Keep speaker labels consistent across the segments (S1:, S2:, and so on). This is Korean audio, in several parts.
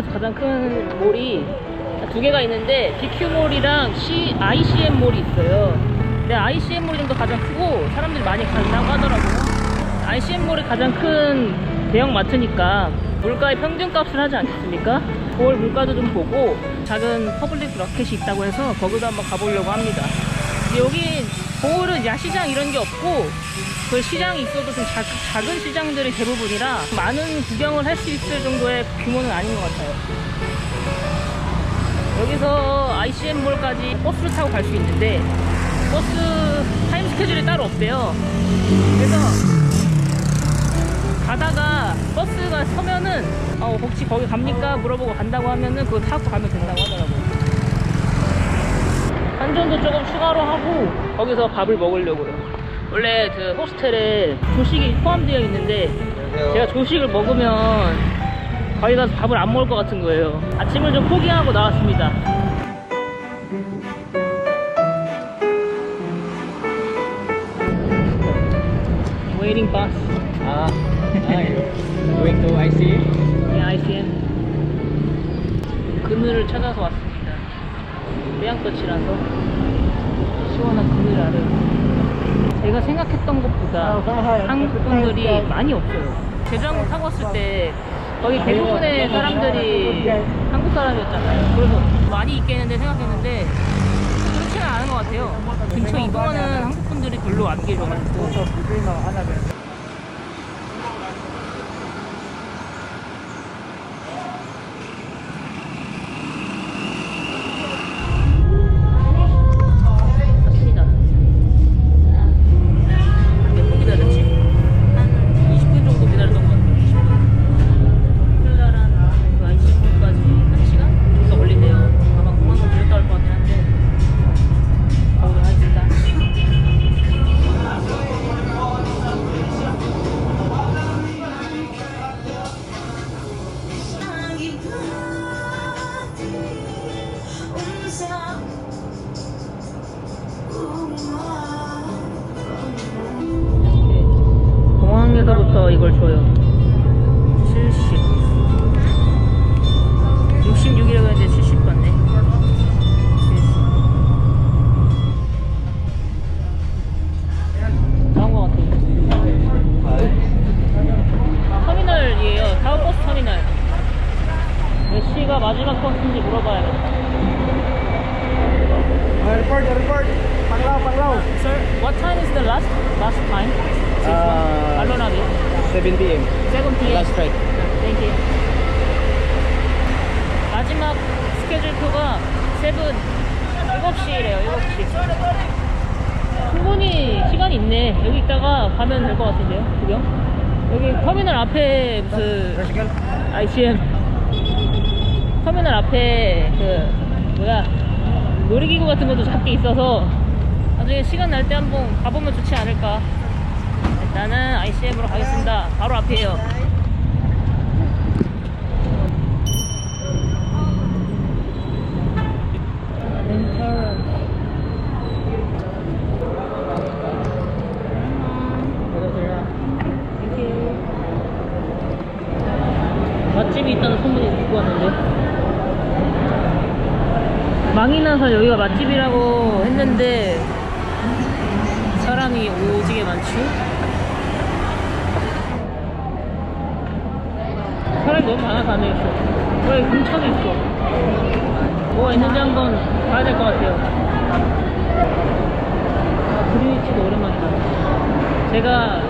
S1: 서울에서 가장 큰 몰이 두 개가 있는데 BQ몰이랑 C, ICM몰이 있어요. 근데 ICM몰이 좀 더 가장 크고 사람들이 많이 간다고 하더라고요. ICM몰이 가장 큰 대형 마트니까 물가의 평균값을 하지 않겠습니까? 9월 물가도 좀 보고 작은 퍼블릭 마켓이 있다고 해서 거기도 한번 가보려고 합니다. 여기 보울은 야시장 이런 게 없고 그 시장이 있어도 좀 작, 작은 시장들이 대부분이라 많은 구경을 할 수 있을 정도의 규모는 아닌 것 같아요. 여기서 ICM몰까지 버스를 타고 갈 수 있는데 버스 타임 스케줄이 따로 없대요. 그래서 가다가 버스가 서면은 어, 혹시 거기 갑니까? 물어보고 간다고 하면은 그거 타고 가면 된다고 하더라고요. 한전도 조금 추가로 하고 거기서 밥을 먹으려고요. 원래 그 호스텔에 조식이 포함되어 있는데 제가 조식을 먹으면 거기 가서 밥을 안 먹을 것 같은 거예요. 아침을 좀 포기하고 나왔습니다. Waiting bus.
S2: Ah, going to IC.
S1: 네, ICM. 그늘을 찾아서 왔습니다. 태양볕이라서 시원한 그늘 아래. 제가 생각했던 것보다 한국 분들이 많이 없어요. 제주항공 타고 왔을 때 거의 대부분의 사람들이 한국 사람이었잖아요. 그래서 많이 있겠는데 생각했는데 그렇지는 않은 것 같아요. 근처 이동하는 한국 분들이 별로 안 계셔가지고. 몇 시가 마지막 버스인지 물어봐야겠다.
S2: Airport, airport. Panglao, Panglao.
S1: Sir, what time is the last last time?
S2: Uh,
S1: 알로나비.
S2: 7 p.m.
S1: 7 p.m.
S2: Last flight.
S1: Thank you. 마지막 스케줄 표가 7, 7시래요, 7시. 충분히 시간이 있네. 여기 있다가 가면 될 것 같은데요, 구경? 여기 터미널 앞에 그. ICM 터미널 앞에 그 뭐야 놀이기구 같은 것도 작게 있어서 나중에 시간 날 때 한번 가보면 좋지 않을까. 일단은 ICM으로 가겠습니다. 바로 앞이에요. 맛집이 있다는 소문이 듣고 왔는데 망이 나서 여기가 맛집이라고 했는데 사람이 오지게 많지? 사람이 너무 많아서 안 되겠어. 여기 근처도 있어. 뭐가 있는지 한번 봐야 될 것 같아요. 아 그리치도 오랜만이다. 제가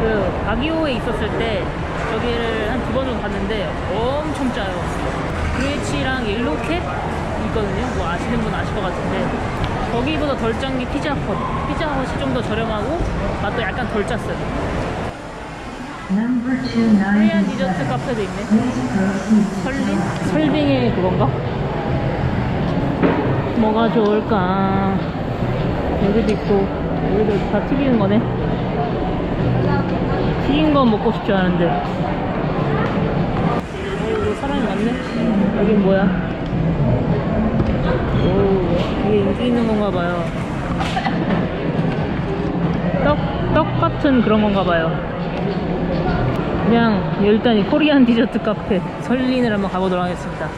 S1: 그 바기오에 있었을 때 여기를 한 두 번 정도 봤는데 엄청 짜요. 그레치랑 옐로캣 있거든요. 뭐 아시는 분 아실 것 같은데 거기보다 덜 짠 게 피자헛. 피자헛이 좀 더 저렴하고 맛도 약간 덜 짰어요. 코리안
S3: 297.
S1: 디저트 카페도 있네. 설빙? 설빙의 그건가? 뭐가 좋을까? 여기도 있고 여기도 다 튀기는 거네. 튀긴 건 먹고 싶지 않은데. 어, 사람이 많네. 여긴 뭐야? 오, 이게 인기 있는 봐요. 떡, 떡 같은 그런 건가 봐요. 그냥 일단 이 코리안 디저트 카페 설린을 한번 가보도록 하겠습니다.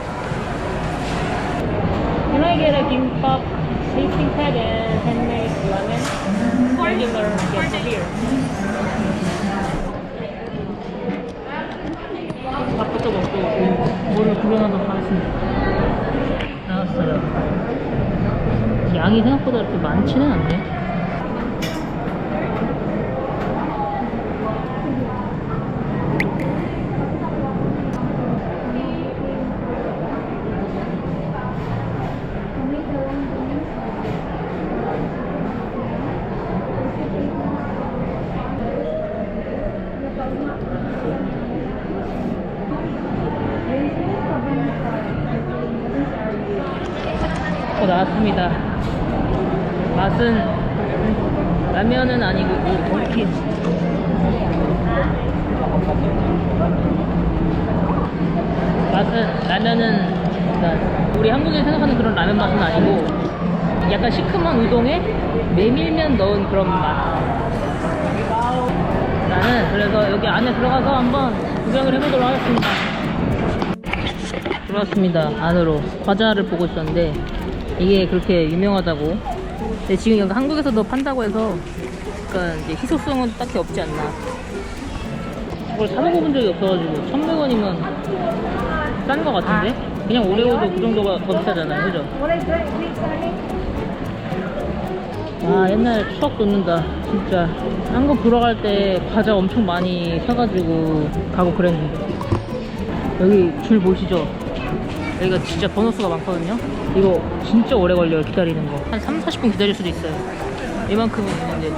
S1: Can I get a 김밥, tasting pad and handmade ramen? Regular get here. 밥부터 먹고 뭐를 구경하도록 하겠습니다. 나왔어요. 양이 생각보다 그렇게 많지는 않네. 어, 나왔습니다. 맛은 라면은 아니고 오, 덜킨. 맛은 라면은 그러니까 우리 한국에 생각하는 그런 라면 맛은 아니고 약간 시큼한 우동에 메밀면 넣은 그런 맛. 나는 그래서 여기 안에 들어가서 한번 구경을 해보도록 하겠습니다. 들어왔습니다 안으로 과자를 보고 있었는데 이게 그렇게 유명하다고 근데 지금 여기 한국에서도 판다고 해서 약간 이제 희소성은 딱히 없지 않나 이걸 사 먹어본 적이 없어가지고 1100원이면 싼 거 같은데 그냥 오레오도 그 정도가 더 비싸잖아요 그죠? 아 옛날 추억 돋는다 진짜. 한국 돌아갈 때 과자 엄청 많이 사가지고 가고 그랬는데. 여기 줄 보시죠? 여기가 진짜 번호수가 많거든요? 이거 진짜 오래 걸려요 기다리는 거 한 3, 40분 기다릴 수도 있어요. 이만큼은 있는데.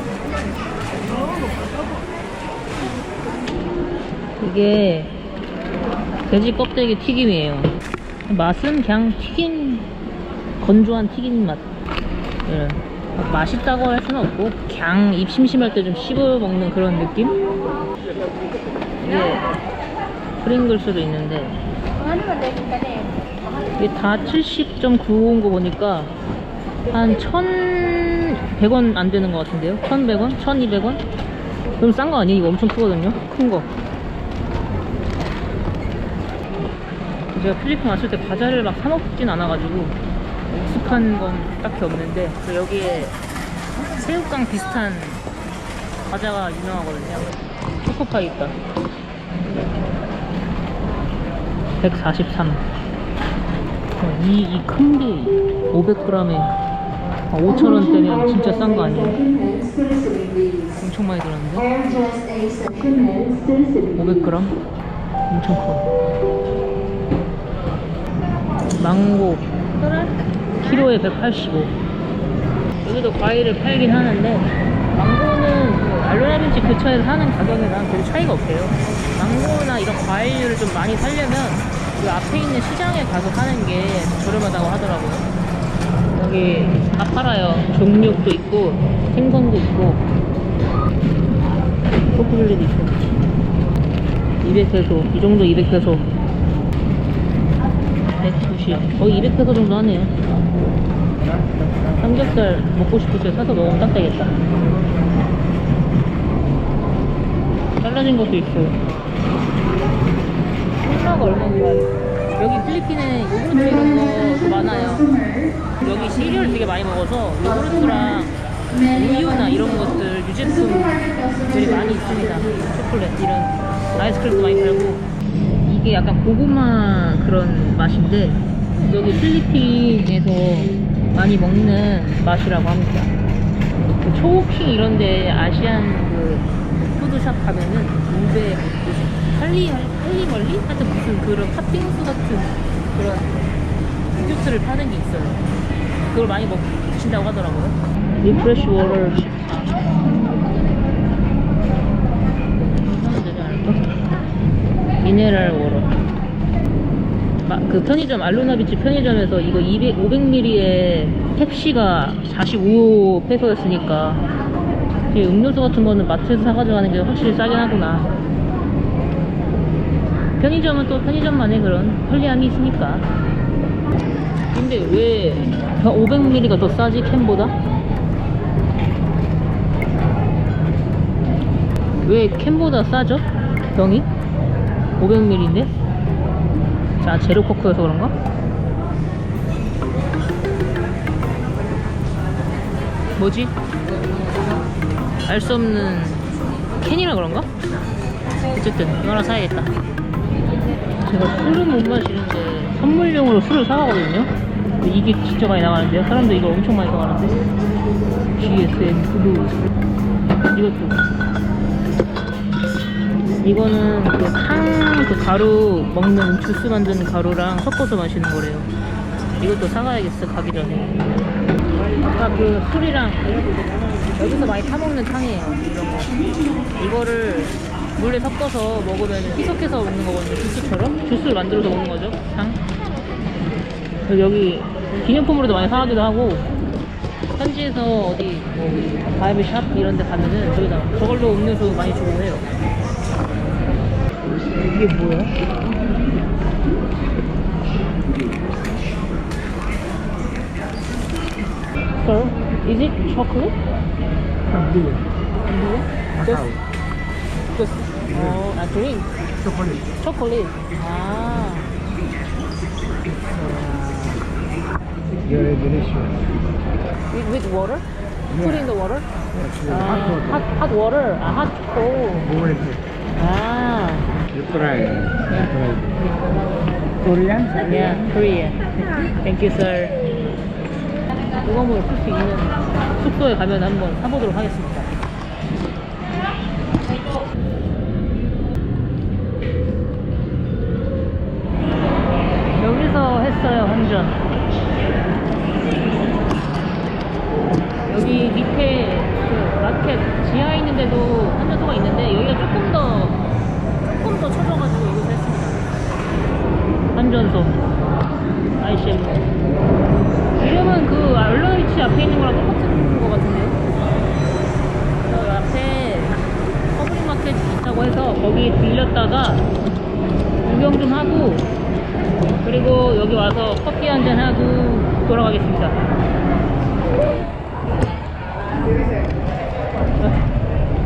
S1: 이게 돼지 껍데기 튀김이에요. 맛은 그냥 튀긴 건조한 튀긴 맛. 예. 막 맛있다고 할 수는 없고 그냥 입 심심할 때 좀 씹어 먹는 그런 느낌? 이게 프링글스도 있는데 이게 다 70.95인 거 보니까 한 1,100원 안 되는 것 같은데요? 1,100원? 1,200원? 그럼 싼 거 아니에요? 이거 엄청 크거든요? 큰 거. 제가 필리핀 왔을 때 과자를 막 사먹진 않아가지고 익숙한 건 딱히 없는데 그 여기에 새우깡 비슷한 과자가 유명하거든요. 초코파이 있다. 143. 어, 이, 이큰게 500g에 5,000원대면 진짜 싼 거 아니에요? 엄청 많이 들었는데? 500g? 엄청 커. 망고. 키로에 185. 여기도 과일을 팔긴 하는데, 망고는 그 알로나빈치 근처에서 사는 가격이랑 별 차이가 없대요. 망고나 이런 과일류를 좀 많이 사려면 그 앞에 있는 시장에 가서 사는 게 저렴하다고 하더라고요. 여기 다 팔아요. 종육도 있고 생선도 있고 포크블리도 있고 200페소 이 정도 200페소 190 거의 200페소 정도 하네요. 삼겹살 먹고 때 사서 먹으면 딱 되겠다. 잘라진 것도 있어요. 콜라가 얼마인가요? 여기 필리핀에 요구르트 이런 것도 많아요. 여기 시리얼 되게 많이 먹어서 요구르트랑 우유나 이런 것들 유제품들이 많이 있습니다. 초콜릿 이런 아이스크림도 많이 팔고 이게 약간 고구마 그런 맛인데 여기 필리핀에서 많이 먹는 맛이라고 합니다. 그 초우킹 이런데 아시안 그 푸드샵 가면은 무배 무슨 할리 할리 멀리 하여튼 무슨 그런 팥빙수 같은 그런 디저트를 파는 게 있어요. 그걸 많이 먹 드신다고 하더라고요. 리프레시 워터 미네랄. 마- 그 편의점 알로나비치 편의점에서 이거 200, 500ml에 펩시가 45페소였으니까 음료수 같은 거는 마트에서 사가지고 가는 게 확실히 싸긴 하구나. 편의점은 또 편의점만의 그런 편리함이 있으니까. 근데 왜 500ml가 더 싸지 캔보다? 왜 캔보다 싸죠? 병이? 500ml인데? 자, 제로 코크여서 그런가? 뭐지? 알 수 없는 캔이라 그런가? 어쨌든 이거 하나 사야겠다. 제가 술은 못 마시는데 선물용으로 술을 사가거든요. 이게 진짜 많이 나가는데요. 사람들 이걸 엄청 많이 사가는데. GSM 블루. 이것도. 이거는 그 탕, 그 가루 먹는 주스 만드는 가루랑 섞어서 마시는 거래요. 이것도 사가야겠어, 가기 전에. 아까 그 술이랑 여기서 많이 타 먹는 탕이에요. 이런 거. 이거를 물에 섞어서 먹으면 희석해서 먹는 거거든요. 주스처럼. 주스를 만들어서 먹는 거죠. 탕. 여기 기념품으로도 많이 사가기도 하고 현지에서 어디 뭐 바이브 샵 이런 데 가면은 저기다 저걸로 음료수 많이 주고 해요. 이게 뭐야? Sir, is it chocolate?
S2: Blue.
S1: Blue? Just, just, oh, a drink.
S2: Chocolate.
S1: Chocolate. Ah.
S2: Very delicious.
S1: With, with water? Put in the water?
S2: Actually,
S1: Ah,
S2: hot water.
S1: hot, hot water. Ah, hot.
S2: Boiled.
S1: Ah.
S2: You try. You try. Korean?
S1: Yeah, Korea. Thank you, sir. 무거움을 쓸수 있는 숙소에 가면 한번 사보도록 하겠습니다. 여기서 했어요, 환전. 여기 밑에 그 마켓 지하에 있는데도 환전소가 있는데 여기가 조금 더 더 쳐져가지고 여기서 했습니다. 환전소 ICM 이름은 그 알로이치 앞에 있는 거랑 똑같은 거 같은데요 저 앞에 퍼블릭 마켓이 있다고 해서 거기 들렸다가 구경 좀 하고 그리고 여기 와서 커피 한 잔 하고 돌아가겠습니다.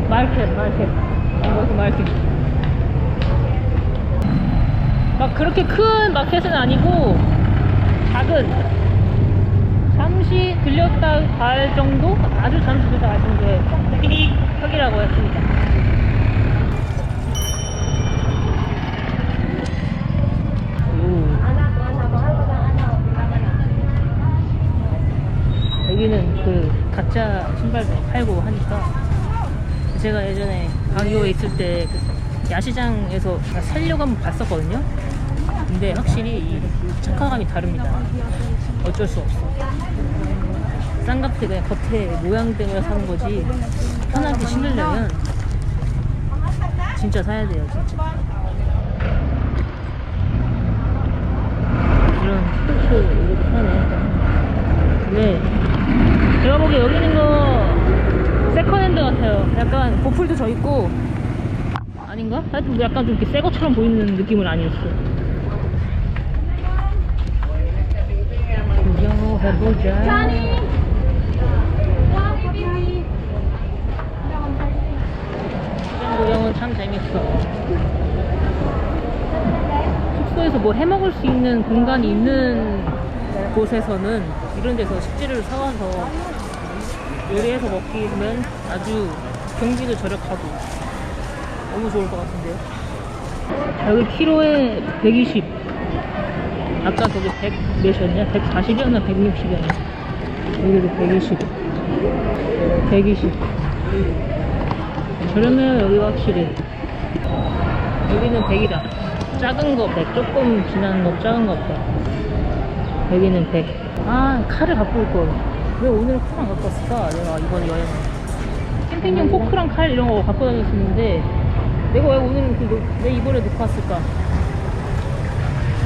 S1: 마켓 마켓. 이것도 마켓 막 그렇게 큰 마켓은 아니고 작은 잠시 들렸다 갈 정도? 아주 잠시 들렸다 갈 정도의 크기라고 했습니다. 오. 여기는 그 가짜 신발도 팔고 하니까 제가 예전에 가기호에 있을 때그 야시장에서 살려고 한번 봤었거든요. 근데 확실히 이 착화감이 다릅니다. 어쩔 수 없어. 쌍꺼풀 그냥 겉에 모양 때문에 사는 거지 편하게 신으려면 진짜 사야 돼요, 진짜. 이런 스포츠 이렇게 사네. 근데 제가 보기에 여기 있는 거 세컨핸드 같아요. 약간 보풀도 져 있고 아닌가? 하여튼 뭐 약간 좀 이렇게 새 것처럼 보이는 느낌은 아니었어. 구경해보자. 구경은 참 재밌어. 숙소에서 뭐 해먹을 수 있는 공간이 있는 곳에서는 이런 데서 식재료를 사와서 요리해서 먹기는 아주 경비도 절약하고 너무 좋을 것 같은데요. 여기 키로에 120. 아까 거기 100 몇이었냐? 140이었나? 160이었나? 여기도 120. 120. 저렴해요, 여기가 확실히. 여기는 100이다. 작은 거 100. 조금 지난 거 작은 거 100. 여기는 100. 아, 칼을 갖고 올 걸. 왜 오늘 칼안 갖고 왔을까? 내가 이번 여행. 캠핑용 포크랑 칼 이런 거 갖고 다녔었는데 내가 왜 오늘은 그, 놓- 왜 이번에 놓고 왔을까?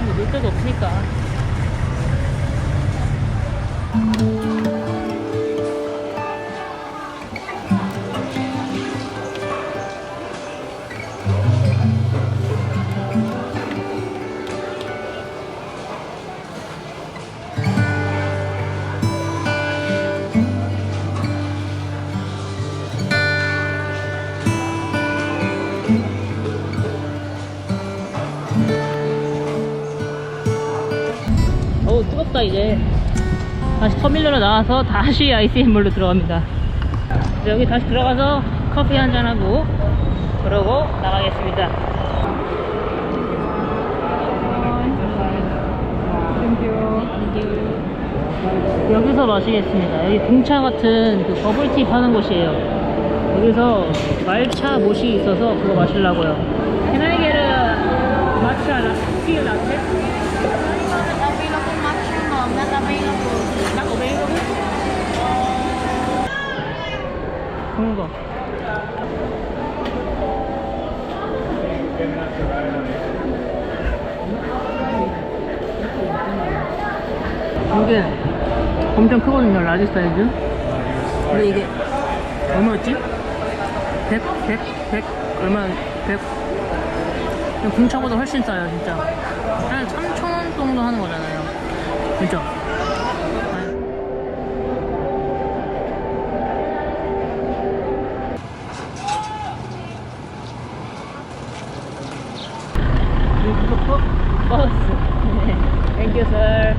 S1: 뭐, 놀 데도 없으니까. 뜨겁다 이제. 다시 터밀러로 나와서 다시 ICM몰로 들어갑니다. 여기 다시 들어가서 커피 한잔하고 그러고 나가겠습니다. 여기서 마시겠습니다. 여기 등차 같은 그 버블티 파는 곳이에요. 여기서 말차 못이 있어서 그거 마시려고요. Can I get a matcha latte? 그런 거. 이게 엄청 크거든요, 라지 사이즈. 근데 이게 얼마였지? 100, 100, 100, 얼마, 100. 공차보다 훨씬 싸요, 진짜. 한 3,000원 정도 하는 거잖아요. 그죠? 버스. 땡큐, sir.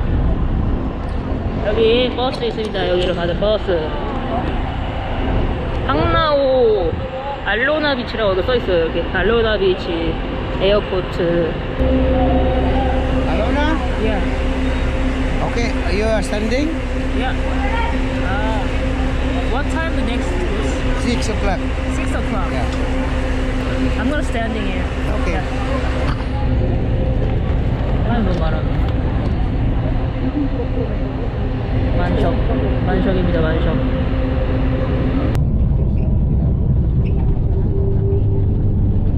S1: 여기 버스 있습니다. 여기로 가는 버스. 항나오 알로나 비치라고 써있어요. 여기 알로나 비치 에어포트.
S4: Alona?
S1: Yeah.
S4: Okay, you are standing?
S1: Yeah. Uh, what time the next bus?
S4: 6 o'clock.
S1: Six o'clock.
S4: Yeah.
S1: I'm gonna standing here.
S4: Okay.
S1: 사람이 너무 많아. 만석. 만석입니다, 만석.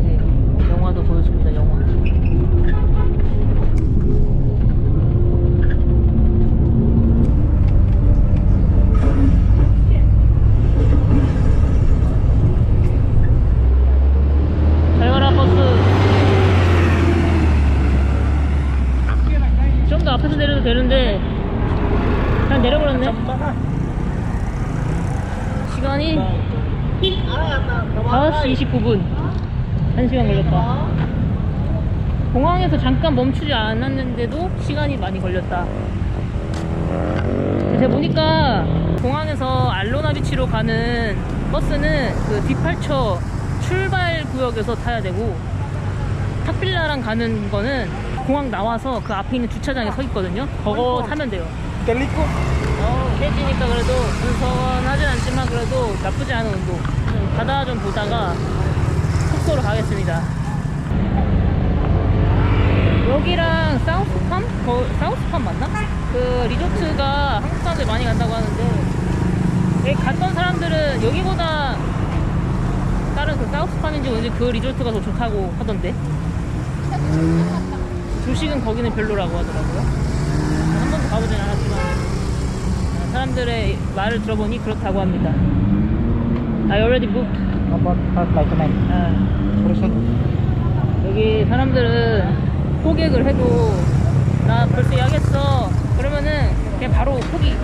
S1: 네, 영화도 보여줍니다, 영화. 잘 가라, 버스. 좀 더 앞에서 내려도 되는데 그냥 내려버렸네 시간이 5시 29분 1시간 걸렸다 공항에서 잠깐 멈추지 않았는데도 걸렸다 제가 보니까 공항에서 알로나 비치로 가는 버스는 그 디팔처 출발 구역에서 타야 되고 탁빌라랑 가는 거는 공항 나와서 그 앞에 있는 주차장에 서 있거든요. 그거 타면 돼요.
S2: Teliko.
S1: 어, 해지니까 그래도 선선하진 않지만 그래도 나쁘지 않은. 좀 바다 좀 보다가 숙소로 가겠습니다. 여기랑 사우스팜? 거, 사우스팜 맞나? 그 리조트가 한국 사람들 많이 간다고 하는데 갔던 사람들은 여기보다 다른 그 사우스팜인지 뭔지 그 리조트가 더 좋다고 하던데 조식은 거기는 별로라고 하더라고요 한 번도 가보진 않았지만 어, 사람들의 말을 들어보니 그렇다고 합니다 I already booked
S2: About half like a night.
S1: 아,
S2: Person.
S1: 여기 사람들은 포객을 해도 나 벌써 예약했어. 그러면은 그냥 바로 포기.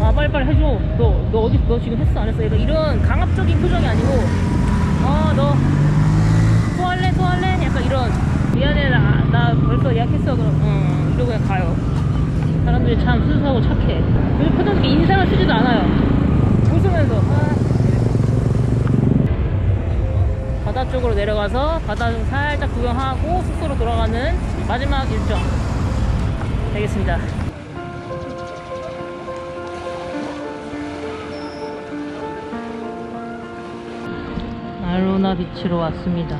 S1: 아 빨리빨리 해줘. 너, 너 어디 너 지금 했어? 안 했어? 이런 강압적인 표정이 아니고 어너 토할래 토할래? 약간 이런. 미안해 나, 나 벌써 예약했어. 그럼 응 이러고 그냥 가요. 사람들이 참 순수하고 착해. 그리고 표정 인상을 쓰지도 않아요. 웃으면서. 아. 쪽으로 내려가서 바다 좀 살짝 구경하고 숙소로 돌아가는 마지막 일정 되겠습니다. 알로나 비치로 왔습니다.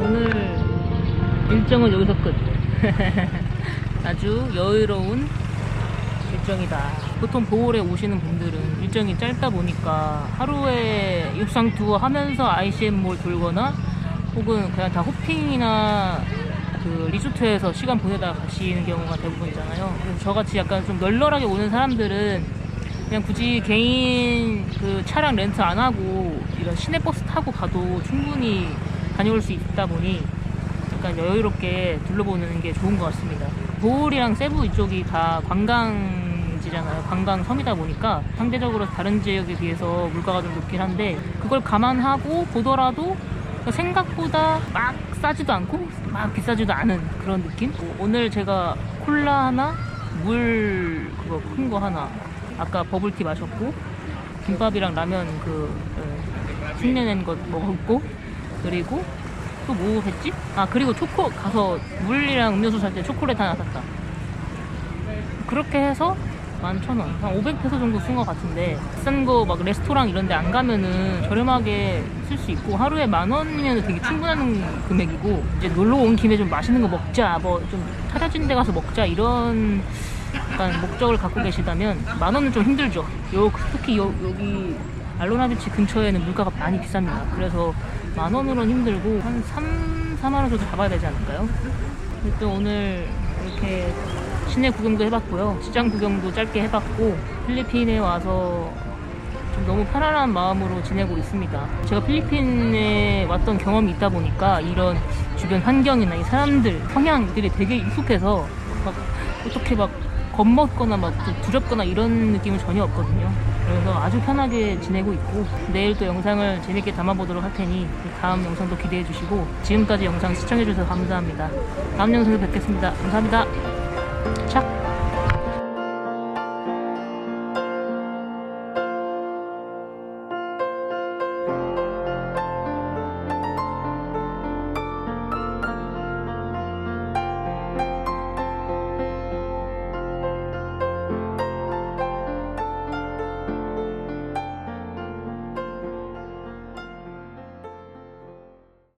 S1: 오늘 일정은 여기서 끝. 아주 여유로운 일정이다. 보통 보홀에 오시는 분들은 일정이 짧다 보니까 하루에 육상 투어 하면서 ICM몰 돌거나 혹은 그냥 다 호핑이나 그 리조트에서 시간 보내다가 가시는 경우가 대부분이잖아요. 저같이 약간 좀 널널하게 오는 사람들은 그냥 굳이 개인 그 차량 렌트 안 하고 이런 시내버스 타고 가도 충분히 다녀올 수 있다 보니 약간 여유롭게 둘러보는 게 좋은 것 같습니다. 보홀이랑 세부 이쪽이 다 관광 지잖아요. 관광섬이다 보니까 상대적으로 다른 지역에 비해서 물가가 좀 높긴 한데 그걸 감안하고 보더라도 생각보다 막 싸지도 않고 막 비싸지도 않은 그런 느낌? 오늘 제가 콜라 하나, 물 그거 큰 거 하나, 아까 버블티 마셨고 김밥이랑 라면 그 어, 흉내낸 것 먹었고 그리고 또 뭐 했지? 아 그리고 초코 가서 물이랑 음료수 살 때 초콜릿 하나 샀다. 그렇게 해서 11,000원, 한 500페소 정도 쓴 것 같은데 비싼 거 막 레스토랑 이런 데 안 가면은 저렴하게 쓸 수 있고 하루에 만 원이면 되게 충분한 금액이고 이제 놀러 온 김에 좀 맛있는 거 먹자 뭐좀 타려진 데 가서 먹자 이런 약간 목적을 갖고 계시다면 만 원은 좀 힘들죠 요 특히 요, 여기 알로나비치 근처에는 물가가 많이 비쌉니다 그래서 만 원으로는 힘들고 한 3, 4만 원 정도 잡아야 되지 않을까요? 일단 오늘 이렇게 시내 구경도 해봤고요. 시장 구경도 짧게 해봤고 필리핀에 와서 좀 너무 편안한 마음으로 지내고 있습니다. 제가 필리핀에 왔던 경험이 있다 보니까 이런 주변 환경이나 이 사람들 성향들이 되게 익숙해서 막 어떻게 막 겁먹거나 막좀 두렵거나 이런 느낌은 전혀 없거든요. 그래서 아주 편하게 지내고 있고 내일 또 영상을 재밌게 담아보도록 할 테니 다음 영상도 기대해 주시고 지금까지 영상 시청해 주셔서 감사합니다. 다음 영상에서 뵙겠습니다. 감사합니다. 착.